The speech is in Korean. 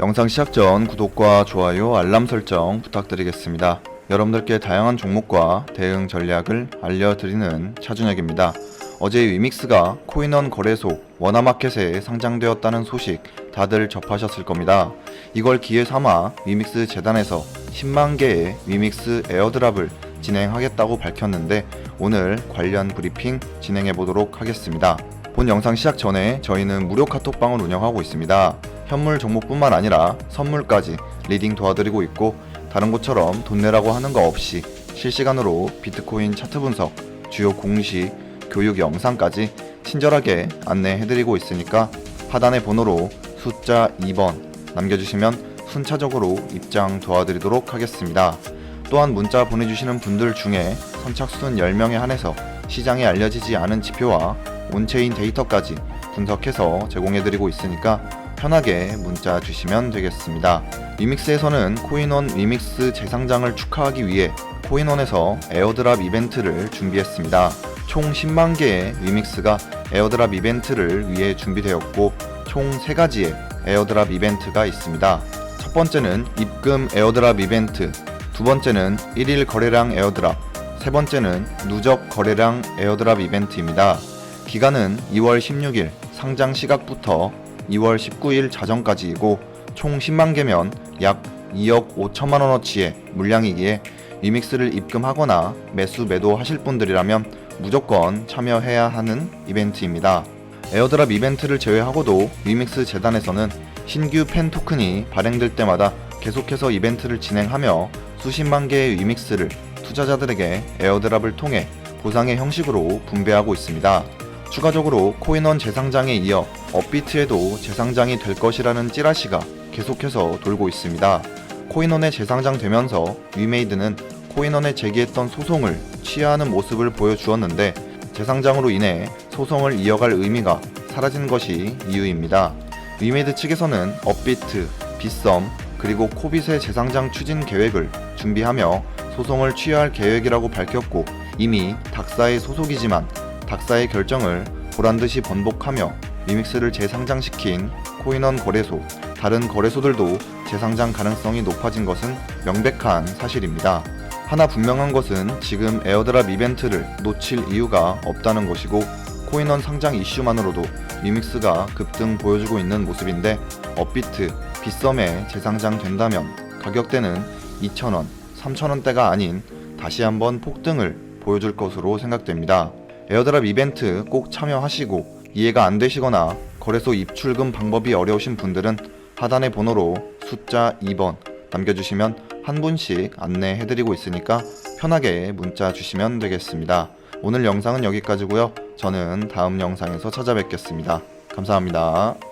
영상 시작 전 구독과 좋아요, 알람 설정 부탁드리겠습니다. 여러분들께 다양한 종목과 대응 전략을 알려드리는 차준혁입니다. 어제 위믹스가 코인원 거래소 원화마켓에 상장되었다는 소식 다들 접하셨을 겁니다. 이걸 기회 삼아 위믹스 재단에서 10만 개의 위믹스 에어드랍을 진행하겠다고 밝혔는데 오늘 관련 브리핑 진행해 보도록 하겠습니다. 본 영상 시작 전에 저희는 무료 카톡방을 운영하고 있습니다. 현물 종목뿐만 아니라 선물까지 리딩 도와드리고 있고 다른 곳처럼 돈 내라고 하는 거 없이 실시간으로 비트코인 차트 분석, 주요 공시, 교육 영상까지 친절하게 안내해드리고 있으니까 하단의 번호로 숫자 2번 남겨주시면 순차적으로 입장 도와드리도록 하겠습니다. 또한 문자 보내주시는 분들 중에 선착순 10명에 한해서 시장에 알려지지 않은 지표와 온체인 데이터까지 분석해서 제공해드리고 있으니까 편하게 문자 주시면 되겠습니다. 위믹스에서는 코인원 위믹스 재상장을 축하하기 위해 코인원에서 에어드랍 이벤트를 준비했습니다. 총 10만 개의 위믹스가 에어드랍 이벤트를 위해 준비되었고 총 3가지의 에어드랍 이벤트가 있습니다. 첫 번째는 입금 에어드랍 이벤트, 두 번째는 1일 거래량 에어드랍, 세 번째는 누적 거래량 에어드랍 이벤트입니다. 기간은 2월 16일 상장 시각부터 2월 19일 자정까지이고 총 10만 개면 약 2억 5천만 원어치의 물량이기에 위믹스를 입금하거나 매수 매도하실 분들이라면 무조건 참여해야 하는 이벤트입니다. 에어드랍 이벤트를 제외하고도 위믹스 재단에서는 신규 팬 토큰이 발행될 때마다 계속해서 이벤트를 진행하며 수십만 개의 위믹스를 투자자들에게 에어드랍을 통해 보상의 형식으로 분배하고 있습니다. 추가적으로 코인원 재상장에 이어 업비트에도 재상장이 될 것이라는 찌라시가 계속해서 돌고 있습니다. 코인원에 재상장되면서 위메이드는 코인원에 제기했던 소송을 취하하는 모습을 보여주었는데 재상장으로 인해 소송을 이어갈 의미가 사라진 것이 이유입니다. 위메이드 측에서는 업비트, 빗썸, 그리고 코빗의 재상장 추진 계획을 준비하며 소송을 취하할 계획이라고 밝혔고 이미 닥사의 소속이지만 닥사의 결정을 보란듯이 번복하며 리믹스를 재상장시킨 코인원 거래소, 다른 거래소들도 재상장 가능성이 높아진 것은 명백한 사실입니다. 하나 분명한 것은 지금 에어드랍 이벤트를 놓칠 이유가 없다는 것이고 코인원 상장 이슈만으로도 리믹스가 급등 보여주고 있는 모습인데 업비트, 빗썸에 재상장 된다면 가격대는 2,000원, 3,000원대가 아닌 다시 한번 폭등을 보여줄 것으로 생각됩니다. 에어드랍 이벤트 꼭 참여하시고 이해가 안 되시거나 거래소 입출금 방법이 어려우신 분들은 하단의 번호로 숫자 2번 남겨주시면 한 분씩 안내해드리고 있으니까 편하게 문자 주시면 되겠습니다. 오늘 영상은 여기까지고요. 저는 다음 영상에서 찾아뵙겠습니다. 감사합니다.